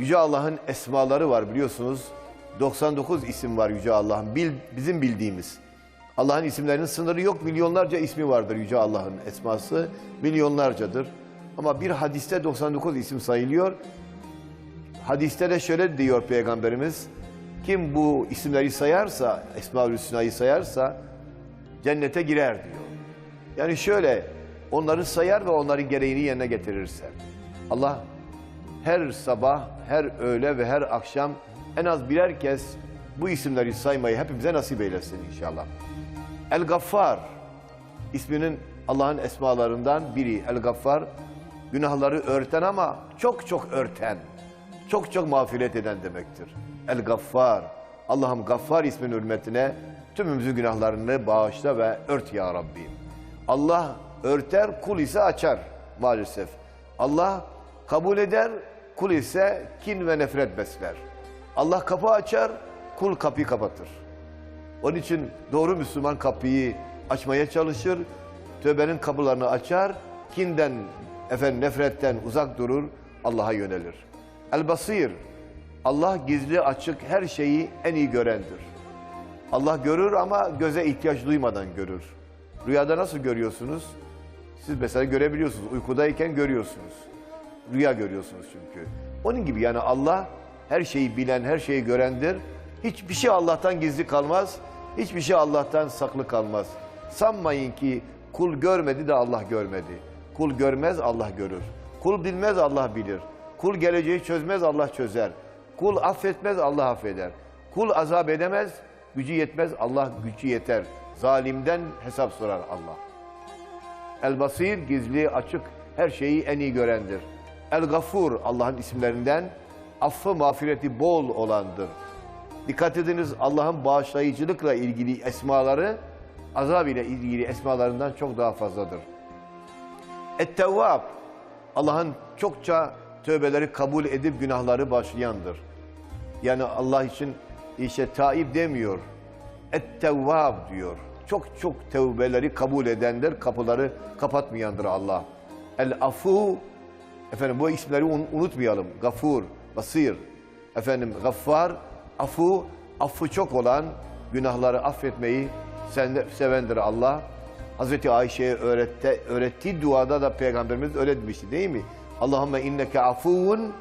Yüce Allah'ın esmaları var biliyorsunuz. 99 isim var Yüce Allah'ın. Bil, bizim bildiğimiz. Allah'ın isimlerinin sınırı yok. Milyonlarca ismi vardır Yüce Allah'ın esması. Milyonlarcadır. Ama bir hadiste 99 isim sayılıyor. Hadiste de şöyle diyor Peygamberimiz. Kim bu isimleri sayarsa, Esma-ül Hüsna'yı sayarsa cennete girer diyor. Yani şöyle onları sayar ve onların gereğini yerine getirirse. Allah her sabah, her öğle ve her akşam en az birer kez bu isimleri saymayı hepimize nasip eylesin inşallah. El-Gaffar isminin Allah'ın esmalarından biri. El-Gaffar günahları örten ama çok çok örten, çok çok mağfiret eden demektir. El-Gaffar. Allah'ım Gaffar isminin hürmetine tümümüzün günahlarını bağışla ve ört ya Rabbi. Allah örter, kul ise açar maalesef. Allah kabul eder, kul ise kin ve nefret besler. Allah kapı açar, kul kapıyı kapatır. Onun için doğru Müslüman kapıyı açmaya çalışır, tövbenin kapılarını açar, kinden, efendim nefretten uzak durur, Allah'a yönelir. El-Basir, Allah gizli açık her şeyi en iyi görendir. Allah görür ama göze ihtiyaç duymadan görür. Rüyada nasıl görüyorsunuz? Siz mesela görebiliyorsunuz. Uykudayken görüyorsunuz. Rüya görüyorsunuz çünkü. Onun gibi yani Allah her şeyi bilen, her şeyi görendir. Hiçbir şey Allah'tan gizli kalmaz. Hiçbir şey Allah'tan saklı kalmaz. Sanmayın ki kul görmedi de Allah görmedi. Kul görmez Allah görür. Kul bilmez Allah bilir. Kul geleceği çözmez Allah çözer. Kul affetmez Allah affeder. Kul azap edemez, gücü yetmez Allah gücü yeter. Zalimden hesap sorar Allah. El-Basir gizli, açık, her şeyi en iyi görendir. El-Gafur Allah'ın isimlerinden affı mağfireti bol olandır. Dikkat ediniz Allah'ın bağışlayıcılıkla ilgili esmaları azab ile ilgili esmalarından çok daha fazladır. Et-Tevvab Allah'ın çokça tövbeleri kabul edip günahları bağışlayandır. Yani Allah için işte taib demiyor. Et-Tevvab diyor. Çok çok tevbeleri kabul edendir, kapıları kapatmayandır Allah. El-Afu, efendim bu isimleri un- unutmayalım. Gafur, Basir, efendim Gaffar, Afu, affı çok olan günahları affetmeyi sevendir Allah. Hazreti Ayşe'ye öğrette, öğrettiği duada da Peygamberimiz öyle demişti değil mi? Allahümme inneke afuvun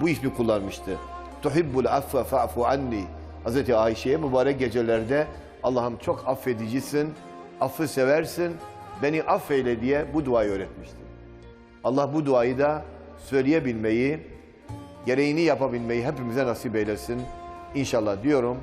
bu ismi kullanmıştı. Tuhibbul affe fa'fu anni. Hazreti Ayşe'ye mübarek gecelerde Allah'ım çok affedicisin, affı seversin, beni affeyle diye bu duayı öğretmişti. Allah bu duayı da söyleyebilmeyi, gereğini yapabilmeyi hepimize nasip eylesin. İnşallah diyorum.